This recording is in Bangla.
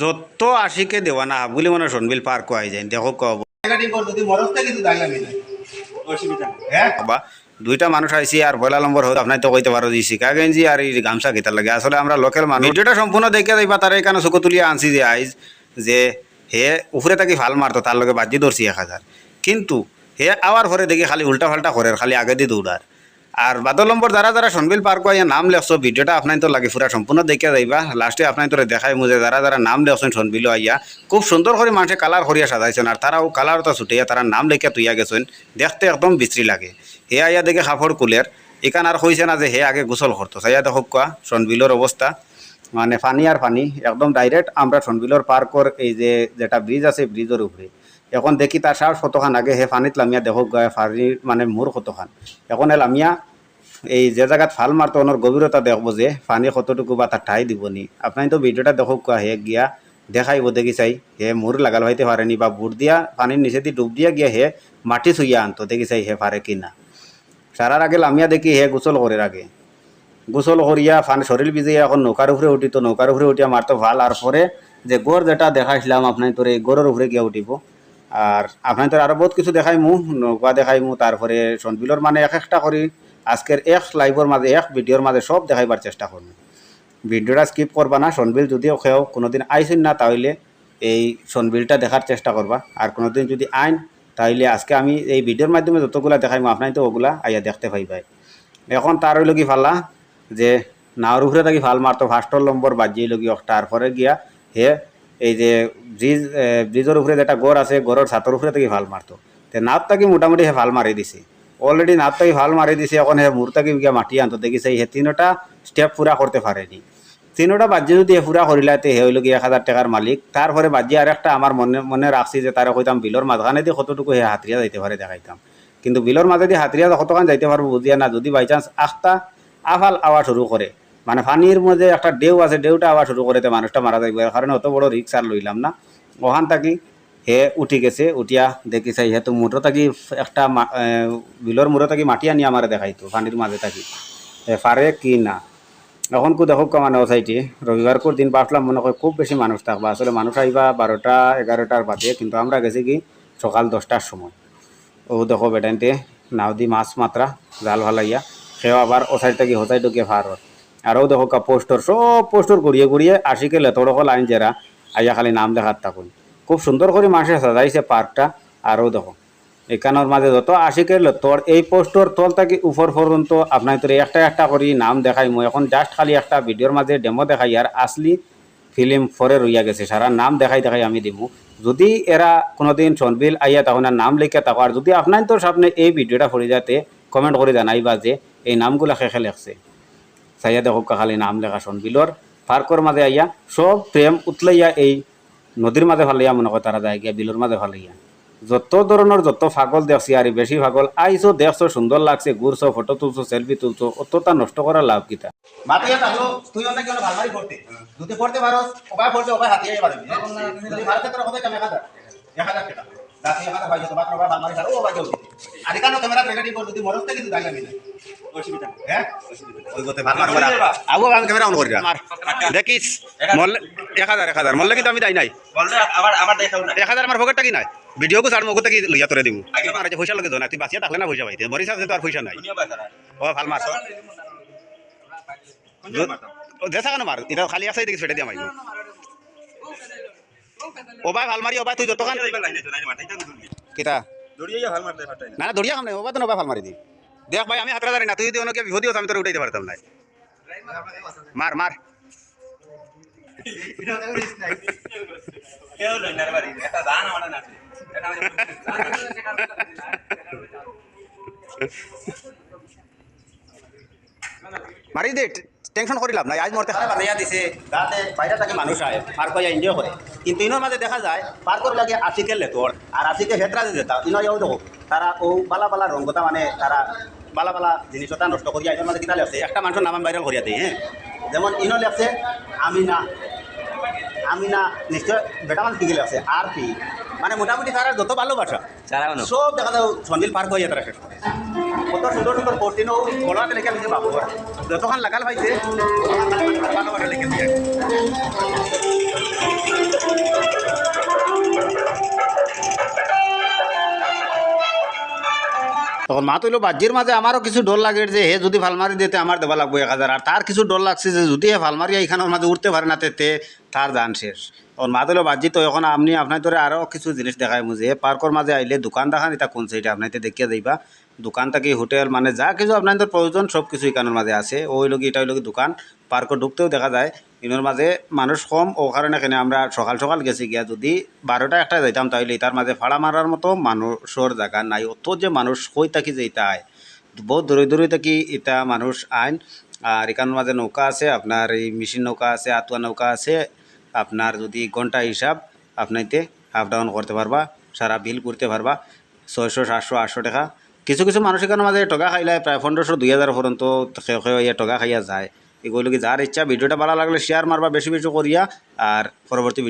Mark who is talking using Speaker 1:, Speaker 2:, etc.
Speaker 1: যত আশিকে দেওয়ানা বলে মনে হয় সনবিল পার কয় যায় দেখো কব
Speaker 2: দায়
Speaker 1: দুইটা মানুষ আইসি আর পয়লা নম্বর হোক আপনার তো কইতে পারো যে শিকা গেঞ্জি আর এই গামছা গেতার লাগে। আসলে আমরা লোকাল মানুষ ভিডিওটা সম্পূর্ণ দেখে যাইবা তার এখানে চকু তুলিয়া আনছি যে আইজ যে হে উপরে থাকি ভালো মারতো তার লগে বাজি ধরছি এক হাজার কিন্তু হে আওয়ার পরে দেখি খালি উল্টা ফাল্টা করে খালি আগে দিয়ে দৌড়ার আর বাদল নম্বর যারা যারা সনবিল পার কয় নাম লেখছো, ভিডিওটা আপনার তো লাগে পুরা সম্পূর্ণ দেখে যাইবা। লাস্টে আপনার তোরে দেখাই মুজে যারা যারা নাম লেখছেন সনবিল আইয়া, খুব সুন্দর করে মানুষে কালার করিয়া সাজাইছেন আর তারাও কালার তো ছুটিয়া তারা নাম লেখা তুইয়া গেছেন, দেখতে একদম বিশ্রী লাগে। হে আইয়া দেখে কাপড় কুলের এখান আর কইছে না যে হে আগে গোসল করতো। চাইয়া দেখো কোয়া, সনবিলের অবস্থা। মানে পানি আর পানি, একদম ডাইরেক্ট আমরা সনবিলর পার্কর এই যে যেটা ব্রিজ আছে ব্রিজের উপরে। এখন দেখি তার সার কতখান আগে হে পানিত লামিয়া দেখো গায়ে পানির মানে মোর কতখান এখন এ লামিয়া, এই যে জায়গাত ফাল মারতো ওনার গভীরতা দেখব যে পানি কতটুকু বা তার ঠাই দিবনি আপনার তো ভিডিওটা দেখো কোয়া হে গিয়া দেখাইব দেখি চাই হে মুর লাগাল হইতে পারেনি বা বুট দিয়া পানির নিচে দিয়ে ডুব দিয়া গিয়া হে মাটি ছুইয়া আনতো দেখি চাই হে পারে কিনা। সারার আগে লামিয়া দেখি হে গোসল করে আগে। গোসল করিয়া ফান শরীর ভিজিয়া এখন নৌকার উপরে উঠিত নৌকার উপরে উঠিয়া মারতো ভালো। আর পরে যে গড় যেটা দেখাইছিলাম আপনার তোর এই গড়ের উপরে গিয়া উঠিব। আর আপনার তোর আরও বহুত কিছু দেখাই মু, নৌকা দেখাই মু, তারপরে সনবিলর মানে এক একটা করি। আজকের এক লাইভর মাঝে, এক ভিডিওর মাঝে সব দেখাইবার চেষ্টা করব। ভিডিওটা স্কিপ করবা না সনবিল যদিও খেয়েও কোনোদিন আইসেন না তাহলে এই সনবিলটা দেখার চেষ্টা করবা। আর কোনোদিন যদি আইন তাহলে আজকে আমি এই ভিডিওর মাধ্যমে যতগুলা দেখাইমু আপনার তো ওগুলা আইয়া দেখতে পাইবাই। এখন তার হইল কি ফালা, যে নাওর উপরে থাকি ভালো মারতো ফার্স্টর নম্বর বাজিয়ে লগি তারপরে গিয়া হে এই যে ব্রিজ ব্রিজের উপরে যেটা গড় আছে, গড়ের ছাতর উপরে থেকে ভালো মারতো। তে নাপ থাকি মোটামুটি হে ভালো মারি দিছে। অলরেডি নাপ থাকি ভালো মারি দিছে, এখন হে মূর থাকি গিয়া মাটি আনতো। দেখিছে হে তিনোটা স্টেপ পুরা করতে পারেনি তিনোটা বাজ্যে যদি পুরা করিলাতে হে হইল কি এক হাজার টাকার মালিক। তারপরে বাজ্যে আর একটা আমার মনে মনে রাখছি যে তারা কইতাম বিলর মাঝখানে দিয়ে কতটুকু হে হাতরিয়া যাইতে পারে দেখাইতাম। কিন্তু বিলর মাঝে দিয়ে হাতরিয়া কতক্ষণ যাইতে পারব বুঝিয়া না, যদি বাই চান্স আখটা আফাল আওয়া শুরু করে মানে পানির মধ্যে একটা ঢেউ আছে, ঢেউটা আবার শুরু করে তে মানুষটা, মারা যাইব। কারণে অত বড় রিক্স আর লইলাম না। ওখান থাকি হে উঠি গেছে, উঠিয়া দেখি চাই, হে তো মুঠো থাকি একটা বিলর মুড়ো থাকি মাটি আনি আমার দেখাইতো পানির মাঝে থাকি। পারে কি না? এখন কো দেখো মানে ওসাইটি রবিবার কোর দিন পাঠলাম মনে হয় খুব বেশি মানুষ থাকবা। আসলে মানুষ আইবা বারোটা এগারোটার বাদে, কিন্তু আমরা গেছি কি সকাল দশটার সময়। ও, দেখো বেটাইতে নাও দি মাছ মাত্রা জাল ভালাইয়া সেও আবার ও সাইড থেকে হোসাইড গিয়ে ভার আরও দেখো কা পোস্টর সব পোস্টর গড়িয়ে গড়িয়ে আশিকে লেতড়ক আইন জেরা, আইয়া খালি নাম দেখার থাকুন। খুব সুন্দর করে মাসে সাজাইছে পার্কটা আরও দেখো। এখানোর মাঝে যত আশিকের তোর এই পোস্টর তল থেকে উপর পর্যন্ত আপনার তোর একটা একটা করি নাম দেখাই, মই এখন জাস্ট খালি একটা ভিডিওর মাঝে ডেমো দেখাই আর আসলি ফিল্ম ফরে রইয়া গেছে সারা নাম দেখাই দেখাই আমি দিব যদি এরা কোনোদিন সনবিল আইয়া তখন নাম লিখে থাকো আর যদি আপনার তোর সামনে এই ভিডিওটা পড়ে যাতে কমেন্ট করে জানাইবা যে এই নামগুলা শেষে লেখছে। চাইয়া দেখো খালি নাম লেখা সনবিলর পার্কর মাঝে আইয়া সব প্রেম উতলাইয়া এই নদীর মাঝে ফালাইয়া মনে হয় তারা যায় গিয়া বিলর মাঝে ফালাইয়া। যত ধরনের যত ফাগল দেখছি আর বেশি ফাগল আইসো দেখছ সুন্দর লাগছে, ঘুরছো ফটো তুলছো সেলফি তুলছো, অতটা নষ্ট করার লাভ কিতা
Speaker 2: তুই অনেক যদি পারো হাতিয়ে পারবি আর অসুবিধা হ্যাঁ? ওই করতে ভালমারি করা আবু আমি ক্যামেরা অন করি মার।
Speaker 1: দেখিস এক হাজার এক হাজার। মল্লে কিন্তু আমি দাই নাই।
Speaker 3: বললে আবার আবার দেখাও না।
Speaker 1: এক হাজার আমার পকেটটা কি নাই? ভিডিও কো মগো থেকে লইয়া তোরে দিব? আমার যে পয়সা লাগে না তুই বাঁচিয়া থাকলে না পয়সা পাইতে। মরিস আছে তো আর পয়সা নাই। ও ভালো মার। ও দেখা কেন মার। এটা খালি আছে দেখি সেটা দিয়া মারিব ও ভাই ভালো মারি ও ভাই তুই যতক্ষণ কিতা? না না দড়িয়া খাম নাই তো ভালো মারি দি। দেখ ভাই আমি হাতরা জানি না তুই যদি অনেকে হতো আমি তোর উঠাইতে পারতাম নাই। মার মার।
Speaker 3: না না
Speaker 1: মারি দে টেনশন করি লাভ নাই আজ মরতে খারাপ দিছে তাতে বাইরে থেকে মানুষ আয় পার করিয়া এনজয় করে। কিন্তু ইনোর মাঝে দেখা যায় পার করে লাগে আশিকের লেতর আর আশিকে হেতরা যে যেতা ইনো ইয়াও দেখো। তারা ও বালা বালা রঙ্গতা মানে তারা বালা বালা জিনিসটা নষ্ট করিয়া ইনোর মাঝে কিতা লেখছে একটা মানুষের নাম ভাইরাল করিয়া দেয় হ্যাঁ যেমন ইনো লেখছে আমিনা। আমিনা নিশ্চয় বেটা মানুষ কি লেখছে? আর পি। মানে মোটামুটি তারা যত ভালোবাসা সব দেখা যায় সন্দিল পার করিয়া তারা শেষ করে
Speaker 2: কত সুন্দর সুন্দর পড়তিন বড়াতে লেখা লিখে বাবু যতক্ষণ লাগাল পাইছে লিখে দিয়ে
Speaker 1: তখন মা তৈল বাজ্যের মাঝে আমারও কিছু ডর লাগে যে হে যদি ফালমারি দিতে আমার দেওয়া লাগবে এক হাজার। আর তার কিছু ডর লাগছে যে, যদি হে ফালমারি এইখানের মাঝে উঠতে পারে না তেতে তার দান শেষ। তখন মা তৈল বাজ্যি তো এখন আপনি, আপনার তোরে আরও কিছু জিনিস দেখাই মুঝে। পার্কর মাঝে আইলে দোকান দেখান, এটা কোন সাইডে আপনাইতে দেখিয়ে যাইবা দোকান থাকি হোটেল মানে যা কিছু আপনাদের প্রয়োজন সব কিছু এখানের মাঝে আছে। ওই লোক এটা ওই লোক দোকান। পার্কও ঢুকতেও দেখা যায়। ইনোর মাঝে মানুষ কম, ও কারণে এখানে আমরা সকাল সকাল গেছি গিয়া যদি বারোটা একটা যাইতাম তাহলে তার মাঝে ভাড়া মারার মতো মানুষের জায়গা নাই। অত যে মানুষ কই থাকি যে এটা আয়। বহুত দূরে দূরে থাকি এটা মানুষ আইন। আর এখানের মাঝে নৌকা আছে, আপনার এই মেশিন নৌকা আছে, আতুয়া নৌকা আছে। আপনার যদি ঘণ্টা হিসাব আপনাইতে আপ ডাউন করতে পারবা, সারা বিল করতে পারবা, ছয়শো, সাতশো, আটশো টাকা। কিছু কিছু মানুষ এখানের মাঝে টকা খাইলে প্রায় পনেরোশো, দুই হাজার পর্যন্ত টকা খাইয়া যায়। এগুলো কি যার ইচ্ছা ভিডিওটা ভালো লাগলে শেয়ার মারবা বেশি বেশি করিয়া আর পরবর্তী